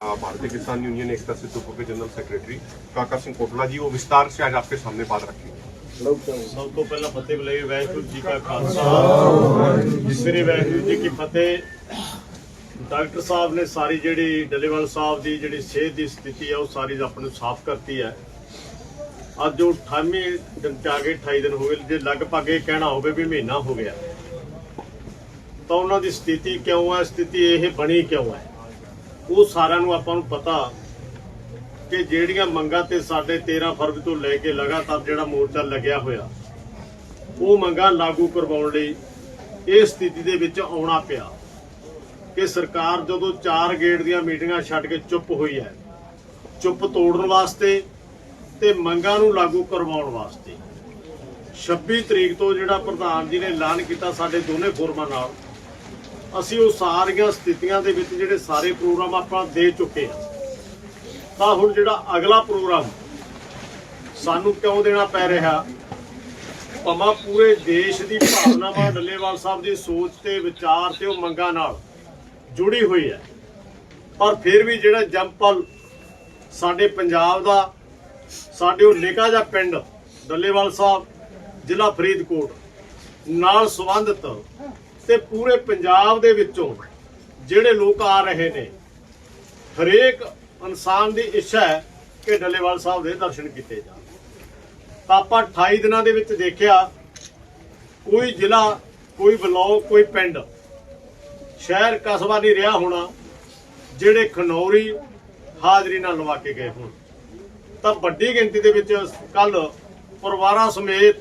आ, भारतीय किसान यूनियन एकता सिद्धूपुर के जनरल सेक्रेटरी काका सिंह कोटला जी वो विस्तार से आज आपके सामने बात रखेंगे ਸਭ ਤੋਂ ਪਹਿਲਾਂ ਫਤਿਹ ਬੁਲਾਈ ਵਾਹਿਗੁਰੂ ਜੀ ਕਾ ਖਾਲਸਾ ਸ੍ਰੀ ਵਾਹਿਗੁਰੂ ਜੀ ਕੀ ਫਤਿਹ ਡਾਕਟਰ ਸਾਹਿਬ ਨੇ ਸਾਰੀ ਜਿਹੜੀ ਡੱਲੇਵਾਲ ਸਾਹਿਬ ਦੀ ਜਿਹੜੀ ਸਿਹਤ ਦੀ ਸਥਿਤੀ ਹੈ ਉਹ ਸਾਰੀ ਆਪਣੇ ਨੂੰ ਸਾਫ਼ ਕਰਤੀ ਹੈ ਅੱਜ ਜੋ 28 ਦਿਨ ਚ ਆ ਗਏ 28 ਦਿਨ ਹੋ ਗਏ ਜੇ ਲਗਭਗ ਇਹ ਕਹਿਣਾ ਹੋਵੇ ਵੀ ਮਹੀਨਾ ਹੋ ਗਿਆ ਤਾਂ ਉਹਨਾਂ ਦੀ ਸਥਿਤੀ ਕਿਉਂ ਹੈ ਸਥਿਤੀ ਇਹ ਬਣੀ ਕਿਉਂ ਹੈ ਉਹ ਸਾਰਿਆਂ ਨੂੰ ਆਪਾਂ ਨੂੰ ਪਤਾ ਕਿ ਜਿਹੜੀਆਂ ਮੰਗਾਂ ਤੇ ਸਾਡੇ 13 ਫਰਵਰੀ ਤੋਂ ਲੈ ਕੇ ਲਗਾਤਾਰ ਜਿਹੜਾ ਮੋਰਚਾ ਲੱਗਿਆ ਹੋਇਆ, ਉਹ ਮੰਗਾਂ ਲਾਗੂ ਕਰਵਾਉਣ ਲਈ ਇਹ ਸਥਿਤੀ ਦੇ ਵਿੱਚ ਆਉਣਾ ਪਿਆ ਕਿ ਸਰਕਾਰ ਜਦੋਂ ਚਾਰ ਗੇੜ ਦੀਆਂ ਮੀਟਿੰਗਾਂ ਛੱਡ ਕੇ ਚੁੱਪ ਹੋਈ ਹੈ, ਚੁੱਪ ਤੋੜਨ ਵਾਸਤੇ ਤੇ ਮੰਗਾਂ ਨੂੰ ਲਾਗੂ ਕਰਵਾਉਣ ਵਾਸਤੇ 26 ਤਰੀਕ ਤੋਂ ਜਿਹੜਾ ਪ੍ਰਧਾਨ ਜੀ ਨੇ ਐਲਾਨ ਕੀਤਾ ਸਾਡੇ ਦੋਨੇ ਫੋਰਮਾਂ ਨਾਲ ਅਸੀਂ ਉਹ ਸਾਰੀਆਂ ਸਥਿਤੀਆਂ ਦੇ ਵਿੱਚ ਜਿਹੜੇ ਸਾਰੇ ਪ੍ਰੋਗਰਾਮ ਆਪਾਂ ਦੇ ਚੁੱਕੇ ਹਾਂ। ਤਾਂ ਹੁਣ ਜਿਹੜਾ ਅਗਲਾ ਪ੍ਰੋਗਰਾਮ ਸਾਨੂੰ ਕਿਉਂ ਦੇਣਾ ਪੈ ਰਿਹਾ? ਭਾਵੇਂ ਪੂਰੇ ਦੇਸ਼ ਦੀ ਭਾਵਨਾਵਾਂ ਡੱਲੇਵਾਲ ਸਾਹਿਬ ਦੀ ਸੋਚ ਤੇ ਵਿਚਾਰ ਤੇ ਉਹ ਮੰਗਾਂ ਨਾਲ ਜੁੜੀ ਹੋਈ ਹੈ। ਪਰ ਫਿਰ ਵੀ ਜਿਹੜਾ ਜੰਪਲ ਸਾਡੇ ਪੰਜਾਬ ਦਾ, ਸਾਡੇ ਉਹ ਨਿਕਾ ਜਿਹਾ ਪਿੰਡ ਡੱਲੇਵਾਲ ਸਾਹਿਬ, ਜ਼ਿਲ੍ਹਾ ਫਰੀਦਕੋਟ ਨਾਲ ਸੰਬੰਧਿਤ ਤੇ ਪੂਰੇ ਪੰਜਾਬ ਦੇ ਵਿੱਚੋਂ ਜਿਹੜੇ ਲੋਕ ਆ ਰਹੇ ਨੇ, ਹਰੇਕ ਇਨਸਾਨ ਦੀ ਇੱਛਾ ਹੈ ਕਿ ਡੱਲੇਵਾਲ ਸਾਹਿਬ ਦੇ ਦਰਸ਼ਨ ਕੀਤੇ ਜਾਣ। ਤਾਂ ਆਪਾਂ 28 ਦਿਨਾਂ ਦੇ ਵਿੱਚ ਦੇਖਿਆ, ਕੋਈ ਜ਼ਿਲ੍ਹਾ, ਕੋਈ ਬਲਾਕ, ਕੋਈ ਪਿੰਡ ਸ਼ਹਿਰ ਕਸਬਾ ਨਹੀਂ ਰਿਹਾ ਹੋਣਾ, ਜਿਹੜੇ ਖਨੌਰੀ ਹਾਜ਼ਰੀ ਨਾਲ ਲਵਾ ਕੇ ਗਏ ਹੋਣ। ਤਾਂ ਵੱਡੀ ਗਿਣਤੀ ਦੇ ਵਿੱਚ ਕੱਲ ਪਰਿਵਾਰਾਂ ਸਮੇਤ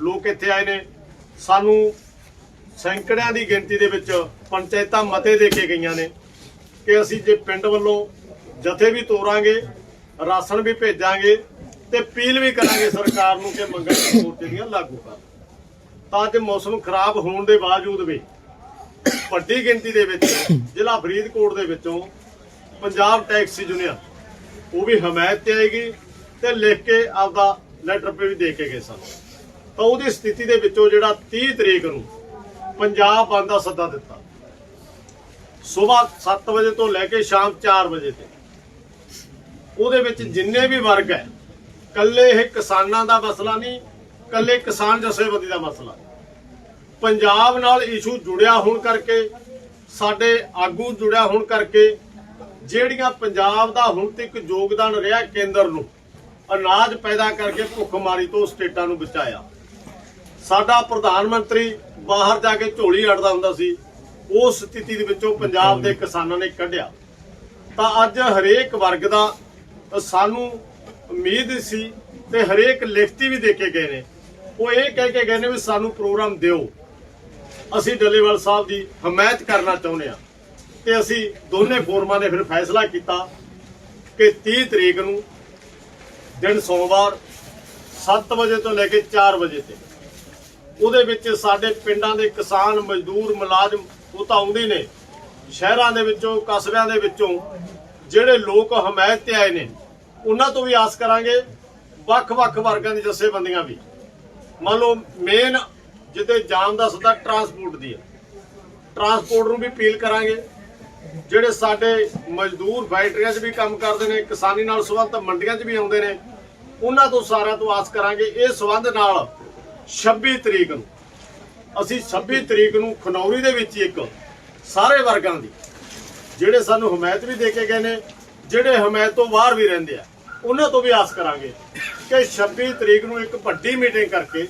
ਲੋਕ ਇੱਥੇ ਆਏ ਨੇ। ਸਾਨੂੰ ਸੈਂਕੜਿਆਂ ਦੀ ਗਿਣਤੀ ਦੇ ਵਿੱਚ ਪੰਚਾਇਤਾਂ ਮਤੇ ਦੇ ਕੇ ਗਈਆਂ ਨੇ ਕਿ ਅਸੀਂ ਜੇ ਪਿੰਡ ਵੱਲੋਂ ਜਥੇ ਵੀ ਤੋਰਾਂਗੇ, ਰਾਸ਼ਨ ਵੀ ਭੇਜਾਂਗੇ ਤੇ ਅਪੀਲ ਵੀ ਕਰਾਂਗੇ ਸਰਕਾਰ ਨੂੰ ਕਿ ਮੰਗਾਂ ਮੋਰਚੇ ਦੀਆਂ ਲਾਗੂ ਕਰ। ਤਾਂ ਅੱਜ ਮੌਸਮ ਖਰਾਬ ਹੋਣ ਦੇ ਬਾਵਜੂਦ ਵੀ ਵੱਡੀ ਗਿਣਤੀ ਦੇ ਵਿੱਚ ਜ਼ਿਲ੍ਹਾ ਫਰੀਦਕੋਟ ਦੇ ਵਿੱਚੋਂ ਪੰਜਾਬ ਟੈਕਸੀ ਯੂਨੀਅਨ, ਉਹ ਵੀ ਹਮਾਇਤ ਤੇ ਆਏਗੀ ਤੇ ਲਿਖ ਕੇ ਆਪਦਾ ਲੈਟਰ ਪੇ ਵੀ ਦੇ ਕੇ ਗਏ ਸਨ। ਤਾਂ ਉਹਦੀ ਸਥਿਤੀ ਦੇ ਵਿੱਚੋਂ ਜਿਹੜਾ 30 ਤਰੀਕ ਨੂੰ ਪੰਜਾਬ ਬੰਦ ਦਾ ਸੱਦਾ ਦਿੱਤਾ। ਸਵੇਰ 7 ਵਜੇ ਤੋਂ ਲੈ ਕੇ ਸ਼ਾਮ 4 ਵਜੇ ਤੱਕ। ਉਹਦੇ ਵਿੱਚ ਜਿੰਨੇ ਵੀ ਵਰਗ ਹੈ ਕੱਲੇ ਇਹ ਕਿਸਾਨਾਂ ਦਾ ਮਸਲਾ ਨਹੀਂ ਕੱਲੇ ਕਿਸਾਨ ਜਥੇਬੰਦੀ ਦਾ ਮਸਲਾ। ਪੰਜਾਬ ਨਾਲ ਇਸ਼ੂ ਜੁੜਿਆ ਹੋਣ ਕਰਕੇ, ਸਾਡੇ ਆਗੂ ਜੁੜਿਆ ਹੋਣ ਕਰਕੇ, ਜਿਹੜੀਆਂ ਪੰਜਾਬ ਦਾ ਹੁਣ ਤੱਕ ਯੋਗਦਾਨ ਰਿਹਾ ਕੇਂਦਰ ਨੂੰ, ਅਨਾਜ ਪੈਦਾ ਕਰਕੇ ਭੁੱਖਮਾਰੀ ਤੋਂ ਸਟੇਟਾਂ ਨੂੰ ਬਚਾਇਆ। ਸਾਡਾ ਪ੍ਰਧਾਨ ਮੰਤਰੀ ਬਾਹਰ ਜਾ ਕੇ ਝੋਲੀ ਅੜਦਾ ਹੁੰਦਾ ਸੀ ਉਸ ਸਥਿਤੀ ਦੇ ਵਿੱਚੋਂ ਪੰਜਾਬ ਦੇ ਕਿਸਾਨਾਂ ਨੇ ਕੱਢਿਆ। ਤਾਂ ਅੱਜ ਹਰੇਕ ਵਰਗ ਦਾ ਸਾਨੂੰ ਉਮੀਦ ਸੀ ਤੇ ਹਰੇਕ ਲਿਖਤੀ ਵੀ ਦੇ ਕੇ ਗਏ ਨੇ। ਉਹ ਇਹ ਕਹਿ ਕੇ ਗਏ ਨੇ ਵੀ ਸਾਨੂੰ ਪ੍ਰੋਗਰਾਮ ਦਿਓ। ਅਸੀਂ ਡੱਲੇਵਾਲ ਸਾਹਿਬ ਦੀ ਹਮਾਇਤ ਕਰਨਾ ਚਾਹੁੰਦੇ ਆ ਤੇ ਅਸੀਂ ਦੋਨੇ ਫੋਰਮਾਂ ਨੇ ਫਿਰ ਫੈਸਲਾ ਕੀਤਾ ਕਿ 30 ਤਰੀਕ ਨੂੰ ਦਿਨ ਸੋਮਵਾਰ 7 ਵਜੇ ਤੋਂ ਲੈ ਕੇ 4 ਵਜੇ ਤੱਕ ਉਹਦੇ ਵਿੱਚ ਸਾਡੇ ਪਿੰਡਾਂ ਦੇ ਕਿਸਾਨ ਮਜ਼ਦੂਰ ਮੁਲਾਜ਼ਮ ਉਹ ਤਾਂ ਆਉਂਦੇ ਨੇ। ਸ਼ਹਿਰਾਂ ਦੇ ਵਿੱਚੋਂ, ਕਸਬਿਆਂ ਦੇ ਵਿੱਚੋਂ ਜਿਹੜੇ ਲੋਕ ਹਮਾਇਤ ਤੇ ਆਏ ਨੇ, ਉਹਨਾਂ ਤੋਂ ਵੀ ਆਸ ਕਰਾਂਗੇ, ਵੱਖ-ਵੱਖ ਵਰਗਾਂ ਦੀ ਜਥੇਬੰਦੀਆਂ ਵੀ। ਮੰਨ ਲਓ ਮੇਨ ਜਿੱਤੇ ਜਾਣ ਦਾ ਸਦਾ ਟਰਾਂਸਪੋਰਟ ਦੀ ਹੈ ਟਰਾਂਸਪੋਰਟ ਨੂੰ ਵੀ ਅਪੀਲ ਕਰਾਂਗੇ। ਜਿਹੜੇ ਸਾਡੇ ਮਜ਼ਦੂਰ ਫੈਕਟਰੀਆਂ 'ਚ ਵੀ ਕੰਮ ਕਰਦੇ ਨੇ, ਕਿਸਾਨੀ ਨਾਲ ਸੰਬੰਧਤ ਮੰਡੀਆਂ 'ਚ ਵੀ ਆਉਂਦੇ ਨੇ, ਉਹਨਾਂ ਤੋਂ ਸਾਰਿਆਂ ਤੋਂ ਆਸ ਕਰਾਂਗੇ। ਇਹ ਸੰਬੰਧ ਨਾਲ 26 ਤਰੀਕ ਨੂੰ। ਅਸੀਂ 26 ਤਰੀਕ ਨੂੰ ਖਨੌਰੀ ਦੇ ਵਿੱਚ ਇੱਕ ਸਾਰੇ ਵਰਗਾਂ ਦੀ, ਜਿਹੜੇ ਸਾਨੂੰ ਹਮਾਇਤ ਵੀ ਦੇ ਕੇ ਗਏ ਨੇ, ਜਿਹੜੇ ਹਮਾਇਤ ਤੋਂ ਬਾਹਰ ਵੀ ਰਹਿੰਦੇ ਆ, ਉਹਨਾਂ ਤੋਂ ਵੀ ਆਸ ਕਰਾਂਗੇ ਕਿ 26 ਤਰੀਕ ਨੂੰ ਇੱਕ ਵੱਡੀ ਮੀਟਿੰਗ ਕਰਕੇ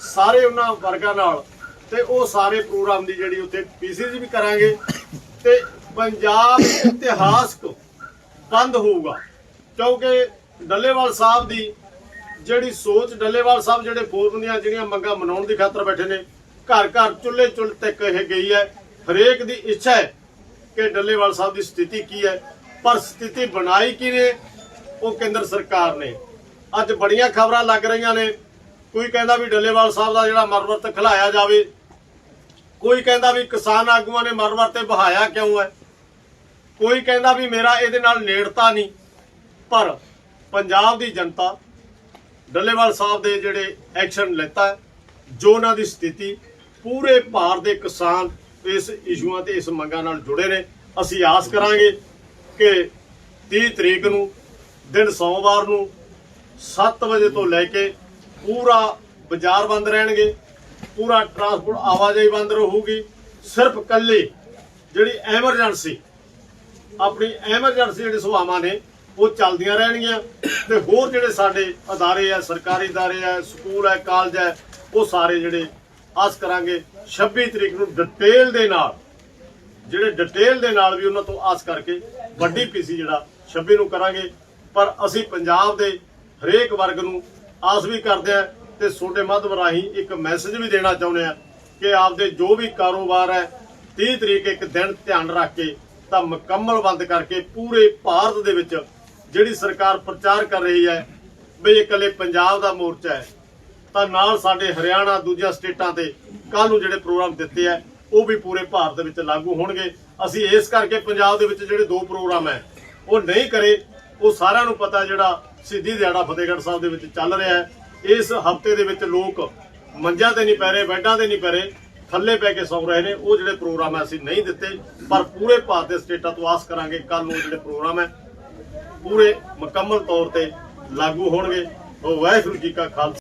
ਸਾਰੇ ਉਹਨਾਂ ਵਰਗਾਂ ਨਾਲ ਤੇ ਉਹ ਸਾਰੇ ਪ੍ਰੋਗਰਾਮ ਦੀ ਜਿਹੜੀ ਉੱਥੇ ਪੀਸੀਸੀ ਵੀ ਕਰਾਂਗੇ ਤੇ ਪੰਜਾਬ ਇਤਿਹਾਸਕ ਬੰਦ ਹੋਊਗਾ, ਕਿਉਂਕਿ ਡੱਲੇਵਾਲ ਸਾਹਿਬ ਦੀ ਜਿਹੜੀ ਸੋਚ ਡੱਲੇਵਾਲ ਸਾਹਿਬ ਜਿਹੜੇ ਫੋਰਮ ਦੀਆਂ ਜਿਹੜੀਆਂ ਮੰਗਾਂ ਮਨਾਉਣ ਦੀ ਖਾਤਰ ਬੈਠੇ ਨੇ, ਘਰ ਘਰ ਚੁੱਲ੍ਹੇ ਚੁੱਲ ਤੱਕ ਇਹ ਗਈ ਹੈ, ਹਰੇਕ ਦੀ ਇੱਛਾ ਹੈ ਕਿ ਡੱਲੇਵਾਲ ਸਾਹਿਬ ਦੀ ਸਥਿਤੀ ਕੀ ਹੈ, ਪਰ ਸਥਿਤੀ ਬਣਾਈ ਕਿਨੇ ਉਹ ਕੇਂਦਰ ਸਰਕਾਰ ਨੇ। ਅੱਜ ਬੜੀਆਂ ਖਬਰਾਂ ਲੱਗ ਰਹੀਆਂ ਨੇ, ਕੋਈ ਕਹਿੰਦਾ ਵੀ ਡੱਲੇਵਾਲ ਸਾਹਿਬ ਦਾ ਜਿਹੜਾ ਮਰਵਰਤ ਖਿਲਾਇਆ ਜਾਵੇ, ਕੋਈ ਕਹਿੰਦਾ ਵੀ ਕਿਸਾਨ ਆਗੂਆਂ ਨੇ ਮਰਵਰ ਤੇ ਬਹਾਇਆ ਕਿਉਂ ਹੈ, ਕੋਈ ਕਹਿੰਦਾ ਵੀ ਮੇਰਾ ਇਹਦੇ ਨਾਲ ਨੇੜਤਾ ਨਹੀਂ, ਪਰ ਪੰਜਾਬ ਦੀ ਜਨਤਾ ਡੱਲੇਵਾਲ ਸਾਹਿਬ ਦੇ ਜਿਹੜੇ ਐਕਸ਼ਨ ਲੈਤਾ ਜੋ ਉਹਨਾਂ ਦੀ ਸਥਿਤੀ ਪੂਰੇ ਭਾਰਤ ਦੇ ਕਿਸਾਨ ਇਸ ਇਸ਼ੂਆਂ ਤੇ, ਇਸ ਮੰਗਾਂ ਨਾਲ ਜੁੜੇ ਨੇ। ਅਸੀਂ ਆਸ ਕਰਾਂਗੇ ਕਿ 30 ਤਰੀਕ ਨੂੰ, ਦਿਨ ਸੋਮਵਾਰ ਨੂੰ 7 ਵਜੇ ਤੋਂ ਲੈ ਕੇ ਪੂਰਾ ਬਾਜ਼ਾਰ ਬੰਦ ਰਹਿਣਗੇ, ਪੂਰਾ ਟਰਾਂਸਪੋਰਟ ਆਵਾਜਾਈ ਬੰਦ ਰਹੂਗੀ। ਸਿਰਫ ਕੱਲੀ ਜਿਹੜੀ ਐਮਰਜੈਂਸੀ, ਆਪਣੀ ਐਮਰਜੈਂਸੀ ਜਿਹੜੀ ਸੇਵਾਵਾਂ ਨੇ ਉਹ ਚੱਲਦੀਆਂ ਰਹਿਣਗੀਆਂ ਤੇ ਹੋਰ ਜਿਹੜੇ ਸਾਡੇ ਅਦਾਰੇ ਆ, ਸਰਕਾਰੀ ਅਦਾਰੇ ਆ, ਸਕੂਲ ਹੈ ਕਾਲਜ ਹੈ ਉਹ ਸਾਰੇ ਜਿਹੜੇ ਆਸ ਕਰਾਂਗੇ 26 ਤਰੀਕ ਨੂੰ ਡਿਟੇਲ ਦੇ ਨਾਲ, ਜਿਹੜੇ ਡਿਟੇਲ ਦੇ ਨਾਲ ਵੀ ਉਹਨਾਂ ਤੋਂ ਆਸ ਕਰਕੇ ਵੱਡੀ ਪੀਸੀ ਜਿਹੜਾ 26 ਨੂੰ ਕਰਾਂਗੇ। ਪਰ ਅਸੀਂ ਪੰਜਾਬ ਦੇ ਹਰੇਕ ਵਰਗ ਨੂੰ ਆਸ ਵੀ ਕਰਦੇ ਆ ਤੇ ਛੋਟੇ ਮਾਧਵ ਰਾਹੀਂ ਇੱਕ ਮੈਸੇਜ ਵੀ ਦੇਣਾ ਚਾਹੁੰਦੇ ਆ ਕਿ ਆਪਦੇ ਜੋ ਵੀ ਕਾਰੋਬਾਰ ਹੈ 30 ਤਰੀਕ ਇੱਕ ਦਿਨ ਧਿਆਨ ਰੱਖ ਕੇ ਤਾਂ ਮੁਕੰਮਲ ਬੰਦ ਕਰਕੇ ਪੂਰੇ ਭਾਰਤ ਦੇ ਵਿੱਚ ਜਿਹੜੀ ਸਰਕਾਰ ਪ੍ਰਚਾਰ ਕਰ ਰਹੀ ਹੈ, ਵੀ ਇਹ ਇਕੱਲੇ ਪੰਜਾਬ ਦਾ ਮੋਰਚਾ ਹੈ, ਤਾਂ ਨਾਲ ਸਾਡੇ ਹਰਿਆਣਾ ਦੂਜੀਆਂ ਸਟੇਟਾਂ ਤੇ ਕੱਲ ਨੂੰ ਜਿਹੜੇ ਪ੍ਰੋਗਰਾਮ ਦਿੱਤੇ ਆ ਉਹ ਵੀ ਪੂਰੇ ਭਾਰਤ ਵਿੱਚ ਲਾਗੂ ਹੋਣਗੇ। ਅਸੀਂ ਇਸ ਕਰਕੇ ਪੰਜਾਬ ਦੇ ਵਿੱਚ ਜਿਹੜੇ ਦੋ ਪ੍ਰੋਗਰਾਮ ਹੈ, ਉਹ ਨਹੀਂ ਕਰੇ, ਉਹ ਸਾਰਿਆਂ ਨੂੰ ਪਤਾ ਜਿਹੜਾ ਸਿੱਧੀ ਦਿਹਾੜਾ ਫਤਿਹਗੜ੍ਹ ਸਾਹਿਬ ਦੇ ਵਿੱਚ ਚੱਲ ਰਿਹਾ ਹੈ। ਇਸ ਹਫ਼ਤੇ ਦੇ ਵਿੱਚ ਲੋਕ ਮੰਜਾਂ ਤੇ ਨਹੀਂ ਪੈ ਰਹੇ, ਬੈੱਡਾਂ ਤੇ ਨਹੀਂ ਪੈ ਰਹੇ, ਥੱਲੇ ਪੈ ਕੇ ਸੌਂ ਰਹੇ ਨੇ। ਉਹ ਜਿਹੜੇ ਪ੍ਰੋਗਰਾਮ ਹੈ, ਅਸੀਂ ਨਹੀਂ ਦਿੱਤੇ, ਪਰ ਪੂਰੇ ਭਾਰਤ ਦੇ ਸਟੇਟਾਂ ਤੋਂ ਆਸ ਕਰਾਂਗੇ ਕੱਲ ਨੂੰ ਜਿਹੜੇ ਪ੍ਰੋਗਰਾਮ ਹੈ ਪੂਰੇ ਮੁਕੰਮਲ ਤੌਰ ਤੇ ਲਾਗੂ ਹੋਣਗੇ। ਉਹ ਵਾਹਿਗੁਰੂ ਜੀ ਕਾ ਖਾਲਸਾ।